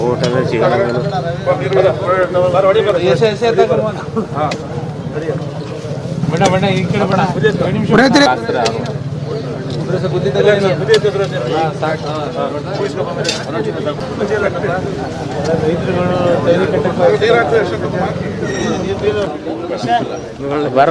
ಓಟದ ಬರ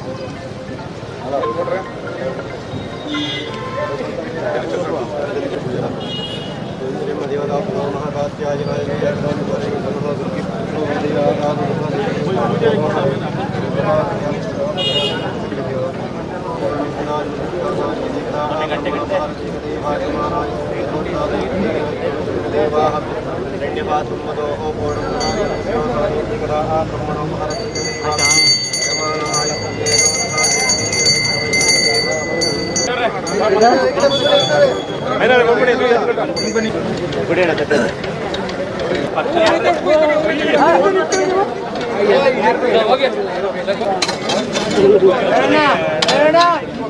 ಹೇಳಿ ವಿಚಾರ ಅದೇನು ಹೇಳಿ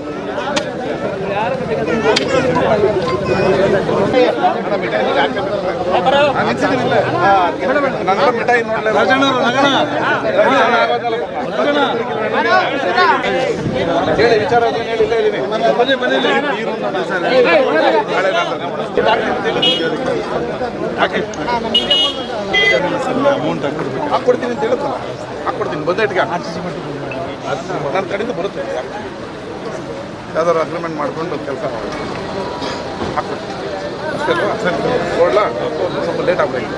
ಹೇಳಿ ವಿಚಾರ ಅಮೌಂಟ್ ಹಾಕ್ಕೊಡ್ತೀನಿ ಅಂತ ಹೇಳುತ್ತಲ್ಲ ಹಾಕ್ಕೊಡ್ತೀನಿ ಬಂದೇಟ್ಗೆ ನನ್ನ ಕಡೆಯಿಂದ ಬರುತ್ತೆ. ಯಾವ್ದಾದ್ರು ಅಗ್ರಿಮೆಂಟ್ ಮಾಡ್ಕೊಂಡು ಕೆಲಸ ಮಾಡಿ ಅಷ್ಟೇ ಅಲ್ವಾ ಸರಿ ಕೊಡ್ಲಾ ಸ್ವಲ್ಪ ಲೇಟ್ ಆಗ್ಬೇಕು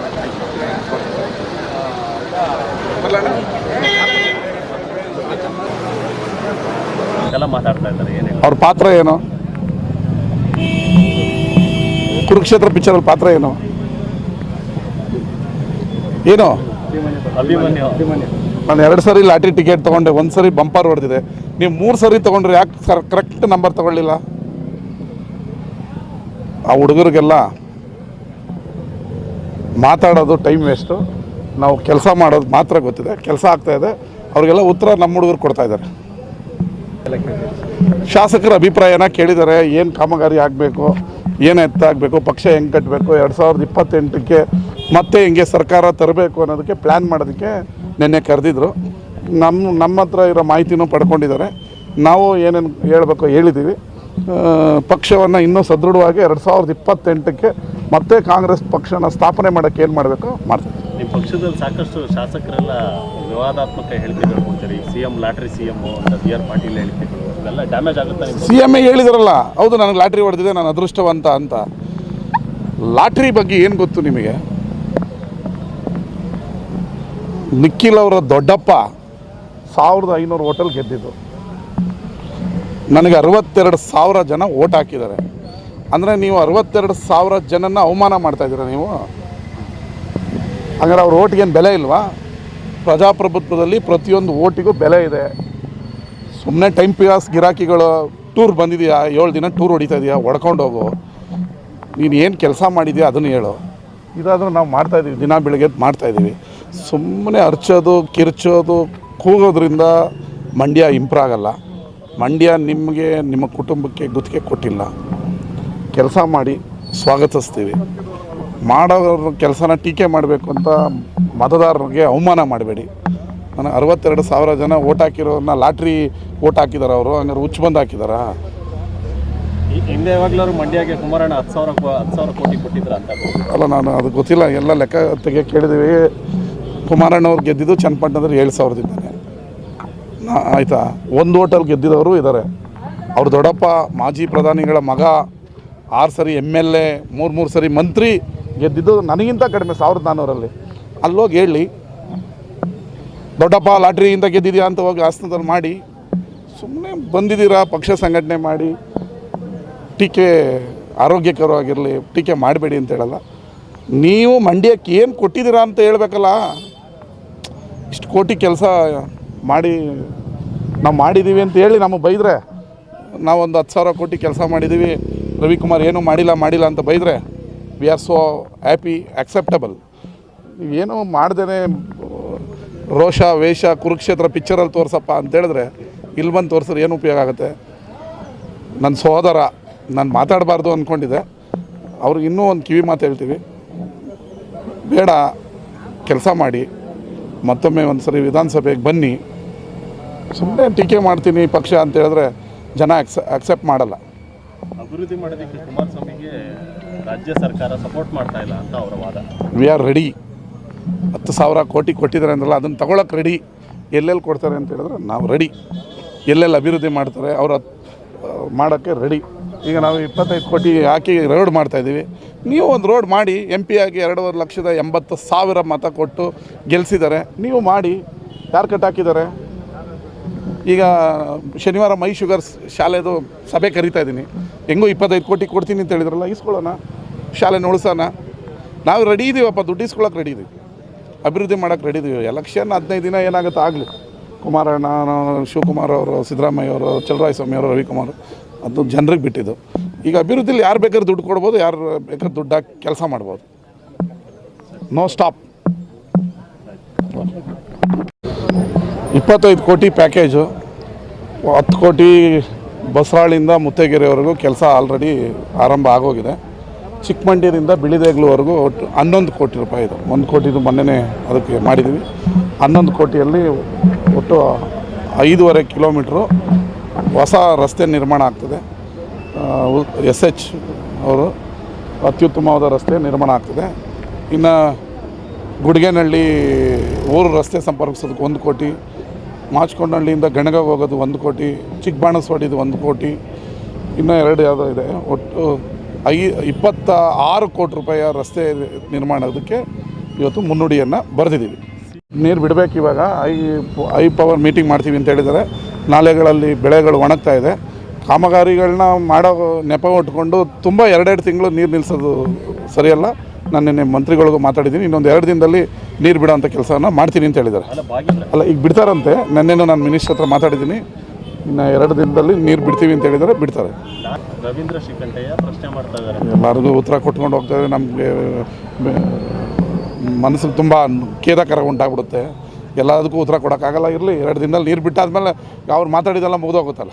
ಅವ್ರ ಪಾತ್ರ ಏನು? ಕುರುಕ್ಷೇತ್ರ ಪಿಕ್ಚರಲ್ಲಿ ಪಾತ್ರ ಏನು? ಏನು? ನಾನು ಎರಡು ಸರಿ ಲಾಟ್ರಿ ಟಿಕೆಟ್ ತೊಗೊಂಡೆ ಒಂದು ಸರಿ ಬಂಪರ್ ಹೊಡೆದಿದೆ. ನೀವು ಮೂರು ಸರಿ ತೊಗೊಂಡ್ರಿ ಯಾಕೆ ಕರೆಕ್ಟ್ ನಂಬರ್ ತಗೊಳ್ಳಿಲ್ಲ? ಆ ಹುಡುಗರಿಗೆಲ್ಲ ಮಾತಾಡೋದು ಟೈಮ್ ವೇಸ್ಟು ನಾವು ಕೆಲಸ ಮಾಡೋದು ಮಾತ್ರ ಗೊತ್ತಿದೆ. ಕೆಲಸ ಆಗ್ತಾ ಇದೆ. ಅವ್ರಿಗೆಲ್ಲ ಉತ್ತರ ನಮ್ಮ ಹುಡುಗರು ಕೊಡ್ತಾ ಇದ್ದಾರೆ. ಶಾಸಕರ ಅಭಿಪ್ರಾಯನ ಕೇಳಿದ್ದಾರೆ. ಏನು ಕಾಮಗಾರಿ ಆಗಬೇಕು, ಏನು ಎತ್ತಾಗಬೇಕು ಪಕ್ಷ ಹೆಂಗೆ ಕಟ್ಟಬೇಕು ಎರಡು ಸಾವಿರದ ಇಪ್ಪತ್ತೆಂಟಕ್ಕೆ ಮತ್ತೆ ಹೆಂಗೆ ಸರ್ಕಾರ ತರಬೇಕು ಅನ್ನೋದಕ್ಕೆ ಪ್ಲ್ಯಾನ್ ಮಾಡೋದಕ್ಕೆ ನಿನ್ನೆ ಕರೆದಿದ್ರು. ನಮ್ಮ ನಮ್ಮ ಹತ್ರ ಇರೋ ಮಾಹಿತಿನೂ ಪಡ್ಕೊಂಡಿದ್ದಾರೆ. ನಾವು ಏನೇನು ಹೇಳಬೇಕು ಹೇಳಿದ್ದೀವಿ ಪಕ್ಷವನ್ನು ಇನ್ನೂ ಸದೃಢವಾಗಿ ಎರಡು ಸಾವಿರದ ಇಪ್ಪತ್ತೆಂಟಕ್ಕೆ ಮತ್ತೆ ಕಾಂಗ್ರೆಸ್ ಪಕ್ಷನ ಸ್ಥಾಪನೆ ಮಾಡೋಕ್ಕೆ ಏನು ಮಾಡಬೇಕು? ಮಾಡ್ತೀವಿ. ನಿಮ್ಮ ಪಕ್ಷದಲ್ಲಿ ಸಾಕಷ್ಟು ಶಾಸಕರೆಲ್ಲ ವಿವಾದಾತ್ಮಕ ಹೇಳಿಕೆಗಳು ಕೊಡ್ತಾರೆ. C M lottery C M ಅಂತ ಬಿ ಆರ್ ಪಾಟೀಲ್ ಹೇಳಿಕೆಗಳು ಡ್ಯಾಮೇಜ್ ಆಗುತ್ತೆ ಸಿ ಎಂ ಹೇಳಿದಾರಲ್ಲ ಹೌದು ನನಗೆ ಲಾಟ್ರಿ ಹೊಡೆದಿದೆ ನಾನು ಅದೃಷ್ಟವಂತ ಅಂತ. ಲಾಟ್ರಿ ಬಗ್ಗೆ ಏನು ಗೊತ್ತು ನಿಮಗೆ? ನಿಖಿಲ್ ಅವರ ದೊಡ್ಡಪ್ಪ ಸಾವಿರದ ಐನೂರು ಹೋಟೆಲ್ ಗೆದ್ದಿದ್ದು. ನನಗೆ ಅರವತ್ತೆರಡು ಸಾವಿರ ಜನ ಓಟ್ ಹಾಕಿದ್ದಾರೆ. ಅಂದರೆ ನೀವು ಅರವತ್ತೆರಡು ಸಾವಿರ ಜನನ ಅವಮಾನ ಮಾಡ್ತಾ ಇದ್ದೀರಾ ನೀವು? ಹಂಗಾರೆ ಅವ್ರ ಓಟಿಗೇನು ಬೆಲೆ ಇಲ್ವಾ? ಪ್ರಜಾಪ್ರಭುತ್ವದಲ್ಲಿ ಪ್ರತಿಯೊಂದು ಓಟಿಗೂ ಬೆಲೆ ಇದೆ. ಸುಮ್ಮನೆ ಟೈಮ್ ಪಿಯಾಸ್ ಗಿರಾಕಿಗಳು ಟೂರ್ ಬಂದಿದೆಯಾ? ಏಳು ದಿನ ಟೂರ್ ಹೊಡಿತಾ ಇದೆಯಾ? ಹೊಡ್ಕೊಂಡು ಹೋಗು. ನೀನು ಏನು ಕೆಲಸ ಮಾಡಿದ್ಯಾ? ಅದನ್ನು ಹೇಳು. ಇದಾದರೂ ನಾವು ಮಾಡ್ತಾಯಿದ್ದೀವಿ ದಿನ ಬೆಳಗ್ಗೆ ಮಾಡ್ತಾಯಿದ್ದೀವಿ ಸುಮ್ಮನೆ ಅರ್ಚೋದು, ಕಿರ್ಚೋದು ಕೂಗೋದ್ರಿಂದ ಮಂಡ್ಯ ಇಂಪ್ರೂವ್ ಆಗಲ್ಲ. ಮಂಡ್ಯ ನಿಮಗೆ ನಿಮ್ಮ ಕುಟುಂಬಕ್ಕೆ ಗುತ್ತಿಗೆ ಕೊಟ್ಟಿಲ್ಲ. ಕೆಲಸ ಮಾಡಿ ಸ್ವಾಗತಿಸ್ತೀವಿ. ಮಾಡೋರ ಕೆಲಸನ ಟೀಕೆ ಮಾಡಬೇಕು ಅಂತ ಮತದಾರರಿಗೆ ಅವಮಾನ ಮಾಡಬೇಡಿ. ನಾನು ಅರವತ್ತೆರಡು ಸಾವಿರ ಜನ ಓಟ್ ಹಾಕಿರೋರನ್ನ ಲಾಟ್ರಿ ಓಟ್ ಹಾಕಿದಾರೆ ಅವರು ಹಂಗಾರೆ ಹುಚ್ಚು ಬಂದು ಹಾಕಿದಾರಾ? ಹಿಂದೆ ಯಾವಾಗಲೂ ಮಂಡ್ಯಗೆ ಕುಮಾರಣ್ಣ ಹತ್ತು ಸಾವಿರ ಹತ್ತು ಸಾವಿರ ಕೋಟಿ ಕೊಟ್ಟಿದ್ರ ಅಂತ ಅಲ್ಲ ನಾನು ಅದು ಗೊತ್ತಿಲ್ಲ. ಎಲ್ಲ ಲೆಕ್ಕ ತೆಗೆ ಕೇಳಿದ್ದೀವಿ ಕುಮಾರಣ್ಣವ್ರು ಗೆದ್ದಿದ್ದು ಚನ್ನಪಟ್ಟಣದಲ್ಲಿ ಏಳು ಸಾವಿರದಿಂದಾನೆ ಆಯಿತಾ? ಒಂದು ಹೋಟೆಲ್ ಗೆದ್ದಿದವರು ಇದ್ದಾರೆ ಅವ್ರ ದೊಡ್ಡಪ್ಪ, ಮಾಜಿ ಪ್ರಧಾನಿಗಳ ಮಗ, ಆರು ಸರಿ ಎಂ ಎಲ್ ಎ, ಮೂರು ಮೂರು ಸರಿ ಮಂತ್ರಿ ಗೆದ್ದಿದ್ದು ನನಗಿಂತ ಕಡಿಮೆ, ಸಾವಿರದ ನಾನ್ನೂರಲ್ಲಿ ಅಲ್ಲೋಗಿ ಹೇಳಿ, ದೊಡ್ಡಪ್ಪ, ಲಾಟ್ರಿಯಿಂದ ಗೆದ್ದಿದ್ಯಾ ಅಂತ ಹೋಗಿ ಆಸನದಲ್ಲಿ ಮಾಡಿ ಸುಮ್ಮನೆ ಬಂದಿದ್ದೀರಾ, ಪಕ್ಷ ಸಂಘಟನೆ ಮಾಡಿ, ಟೀಕೆ ಆರೋಗ್ಯಕರವಾಗಿರಲಿ ಟೀಕೆ ಮಾಡಬೇಡಿ ಅಂತ ಹೇಳಲ್ಲ. ನೀವು ಮಂಡ್ಯಕ್ಕೆ ಏನು ಕೊಟ್ಟಿದ್ದೀರಾ ಅಂತ ಹೇಳ್ಬೇಕಲ್ಲ? ಇಷ್ಟು ಕೋಟಿ ಕೆಲಸ ಮಾಡಿ ನಾವು ಮಾಡಿದ್ದೀವಿ ಅಂತ ಹೇಳಿ ನಮಗೆ ಬೈದರೆ ನಾವೊಂದು ಹತ್ತು ಸಾವಿರ ಕೋಟಿ ಕೆಲಸ ಮಾಡಿದ್ದೀವಿ ರವಿಕುಮಾರ್ ಏನೂ ಮಾಡಿಲ್ಲ ಮಾಡಿಲ್ಲ ಅಂತ ಬೈದರೆ we are so happy acceptable ನೀವೇನು ಮಾಡ್ದೇ ರೋಷ, ವೇಷ, ಕುರುಕ್ಷೇತ್ರ ಪಿಕ್ಚರಲ್ಲಿ ತೋರಿಸಪ್ಪ ಅಂತೇಳಿದ್ರೆ ಇಲ್ಲಿ ಬಂದು ತೋರಿಸಿದ್ರೆ ಏನು ಉಪಯೋಗ ಆಗುತ್ತೆ? ನನ್ನ ಸಹೋದರ ನಾನು ಮಾತಾಡಬಾರ್ದು ಅಂದ್ಕೊಂಡಿದ್ದೆ ಅವ್ರಿಗೆ ಇನ್ನೂ ಒಂದು ಕಿವಿ ಮಾತು ಹೇಳ್ತೀವಿ. ಬೇಡ, ಕೆಲಸ ಮಾಡಿ. ಮತ್ತೊಮ್ಮೆ ಒಂದು ಸರಿ ವಿಧಾನಸಭೆಗೆ ಬನ್ನಿ. ಸುಮ್ಮನೆ ಟೀಕೆ ಮಾಡ್ತೀನಿ ಪಕ್ಷ ಅಂತ ಹೇಳಿದ್ರೆ ಜನ ಅಕ್ಸೆ ಅಕ್ಸೆಪ್ಟ್ ಮಾಡಲ್ಲ. ಅಭಿವೃದ್ಧಿ ಮಾಡೋದಕ್ಕೆ ಕುಮಾರಸ್ವಾಮಿಗೆ ರಾಜ್ಯ ಸರ್ಕಾರ ಸಪೋರ್ಟ್ ಮಾಡ್ತಾ ಇಲ್ಲ ಅಂತ ಅವರ ವಾದ. ವಿ ಆರ್ ರೆಡಿ ಹತ್ತು ಸಾವಿರ ಕೋಟಿ ಕೊಟ್ಟಿದ್ದಾರೆ ಅಂದ್ರಲ್ಲ ಅದನ್ನು ತಗೊಳಕ್ಕೆ ರೆಡಿ ಎಲ್ಲೆಲ್ಲಿ ಕೊಡ್ತಾರೆ ಅಂತ ಹೇಳಿದ್ರೆ ನಾವು ರೆಡಿ ಎಲ್ಲೆಲ್ಲಿ ಅಭಿವೃದ್ಧಿ ಮಾಡ್ತಾರೆ ಅವರು ಮಾಡೋಕ್ಕೆ ರೆಡಿ ಈಗ ನಾವು ಇಪ್ಪತ್ತೈದು ಕೋಟಿ ಹಾಕಿ ರೋಡ್ ಮಾಡ್ತಾಯಿದ್ದೀವಿ ನೀವು ಒಂದು ರೋಡ್ ಮಾಡಿ ಎಂ ಪಿ ಆಗಿ ಎರಡೂವರೆ ಲಕ್ಷದ ಎಂಬತ್ತು ಸಾವಿರ ಮತ ಕೊಟ್ಟು ಗೆಲ್ಲಿಸಿದ್ದಾರೆ ನೀವು ಮಾಡಿ, ಯಾರು ಕಟ್ ಹಾಕಿದ್ದಾರೆ? ಈಗ ಶನಿವಾರ ಮೈ ಶುಗರ್ಸ್ ಶಾಲೆದು ಸಭೆ ಕರಿತಾ ಇದ್ದೀನಿ. ಹೆಂಗೂ ಇಪ್ಪತ್ತೈದು ಕೋಟಿ ಕೊಡ್ತೀನಿ ಅಂತ ಹೇಳಿದ್ರಲ್ಲ ಇಸ್ಕೊಳ್ಳೋಣ ಶಾಲೆನ ಉಳಿಸೋಣ ನಾವು ರೆಡಿ ಇದ್ದೀವಪ್ಪ ದುಡ್ಡು ಇಸ್ಕೊಳಕ್ಕೆ ರೆಡಿ ಇದ್ದೀವಿ ಅಭಿವೃದ್ಧಿ ಮಾಡೋಕ್ಕೆ ರೆಡಿ ಇದ್ದೀವಿ ಎಲೆಕ್ಷನ್ ಹದಿನೈದು ದಿನ ಏನಾಗುತ್ತೆ ಆಗಲಿ. ಕುಮಾರಣ್ಣ, ಶಿವಕುಮಾರ್ ಅವರು, ಸಿದ್ದರಾಮಯ್ಯ ಅವರು ಚಲರಾಯ ಸ್ವಾಮಿ ಅವರು, ರವಿಕುಮಾರ್. ಅದು ಜನರಿಗೆ ಬಿಟ್ಟಿದ್ದು. ಈಗ ಅಭಿವೃದ್ಧಿಲಿ ಯಾರು ಬೇಕಾದ್ರೆ ದುಡ್ಡು ಕೊಡ್ಬೋದು, ಯಾರು ಬೇಕಾದ್ರೆ ದುಡ್ಡು ಹಾಕಿ ಕೆಲಸ ಮಾಡ್ಬೋದು. ನೋ ಸ್ಟಾಪ್ ಇಪ್ಪತ್ತೈದು ಕೋಟಿ ಪ್ಯಾಕೇಜು ಹತ್ತು ಕೋಟಿ ಬಸರಾಳಿಂದ ಮುತ್ತೇಗೆರೆವರೆಗೂ ಕೆಲಸ ಆಲ್ರೆಡಿ ಆರಂಭ ಆಗೋಗಿದೆ. ಚಿಕ್ಕಮಂಡ್ಯದಿಂದ ಬಿಳಿದೇಗ್ಲುವರೆಗೂ ಒಟ್ಟು ಹನ್ನೊಂದು ಕೋಟಿ ರೂಪಾಯಿ ಇದೆ. ಒಂದು ಕೋಟಿದು ಮೊನ್ನೆನೇ ಅದಕ್ಕೆ ಮಾಡಿದ್ದೀವಿ ಹನ್ನೊಂದು ಕೋಟಿಯಲ್ಲಿ ಒಟ್ಟು ಐದೂವರೆ ಕಿಲೋಮೀಟ್ರು ಹೊಸ ರಸ್ತೆ ನಿರ್ಮಾಣ ಆಗ್ತದೆ. ಎಸ್ ಎಚ್ ಅವರು ಅತ್ಯುತ್ತಮವಾದ ರಸ್ತೆ ನಿರ್ಮಾಣ ಆಗ್ತದೆ. ಇನ್ನು ಗುಡ್ಗೇನಹಳ್ಳಿ ಊರು ರಸ್ತೆ ಸಂಪರ್ಕಿಸೋದಕ್ಕೆ ಒಂದು ಕೋಟಿ, ಮಾಚ್ಕೊಂಡಹಳ್ಳಿಯಿಂದ ಗಣಗ ಹೋಗೋದು ಒಂದು ಕೋಟಿ, ಚಿಕ್ಕಬಾಣಸ್ವಾಡಿದು ಒಂದು ಕೋಟಿ, ಇನ್ನೂ ಎರಡು ಯಾವುದೋ ಇದೆ. ಒಟ್ಟು ಐ ಇಪ್ಪತ್ತ ಆರು ಕೋಟಿ ರೂಪಾಯಿಯ ರಸ್ತೆ ನಿರ್ಮಾಣದಕ್ಕೆ ಇವತ್ತು ಮುನ್ನುಡಿಯನ್ನು ಬರೆದಿದ್ದೀವಿ. ನೀರು ಬಿಡಬೇಕು ಇವಾಗ. ಐ ಐ ಪವರ್ ಮೀಟಿಂಗ್ ಮಾಡ್ತೀವಿ ಅಂತ ಹೇಳಿದರೆ ನಾಲೆಗಳಲ್ಲಿ ಬೆಳೆಗಳು ಒಣಗ್ತಾ ಇದೆ. ಕಾಮಗಾರಿಗಳನ್ನ ಮಾಡೋ ನೆಪ ಉಟ್ಕೊಂಡು ತುಂಬ ಎರಡೆರಡು ತಿಂಗಳು ನೀರು ನಿಲ್ಲಿಸೋದು ಸರಿಯಲ್ಲ. ನಾನು ನಿನ್ನೆ ಮಂತ್ರಿಗಳಿಗೂ ಮಾತಾಡಿದ್ದೀನಿ. ಇನ್ನೊಂದು ಎರಡು ದಿನದಲ್ಲಿ ನೀರು ಬಿಡೋಂಥ ಕೆಲಸವನ್ನು ಮಾಡ್ತೀನಿ ಅಂತ ಹೇಳಿದ್ದಾರೆ. ಅಲ್ಲ ಈಗ ಬಿಡ್ತಾರಂತೆ. ನೆನ್ನೆನೂ ನಾನು ಮಿನಿಸ್ಟರ್ ಹತ್ರ ಮಾತಾಡಿದ್ದೀನಿ. ಇನ್ನು ಎರಡು ದಿನದಲ್ಲಿ ನೀರು ಬಿಡ್ತೀವಿ ಅಂತ ಹೇಳಿದರೆ ಬಿಡ್ತಾರೆ. ರವೀಂದ್ರ ಶ್ರೀಕಂಠಯ್ಯ ಪ್ರಶ್ನೆ ಮಾಡ್ತಾ ಇದ್ದಾರೆ. ಎಲ್ಲರಿಗೂ ಉತ್ತರ ಕೊಟ್ಕೊಂಡು ಹೋಗ್ತಾರೆ ನಮಗೆ ಮನಸ್ಸಿಗೆ ತುಂಬ ಖೇದಕರ ಉಂಟಾಗ್ಬಿಡುತ್ತೆ ಎಲ್ಲದಕ್ಕೂ ಉತ್ತರ ಕೊಡೋಕ್ಕಾಗಲ್ಲ ಇರಲಿ. ಎರಡು ದಿನದಲ್ಲಿ ನೀರು ಬಿಟ್ಟಾದ್ಮೇಲೆ ಅವ್ರು ಮಾತಾಡಿದೆಲ್ಲ ಮುಗಿದೋಗುತ್ತಲ್ಲ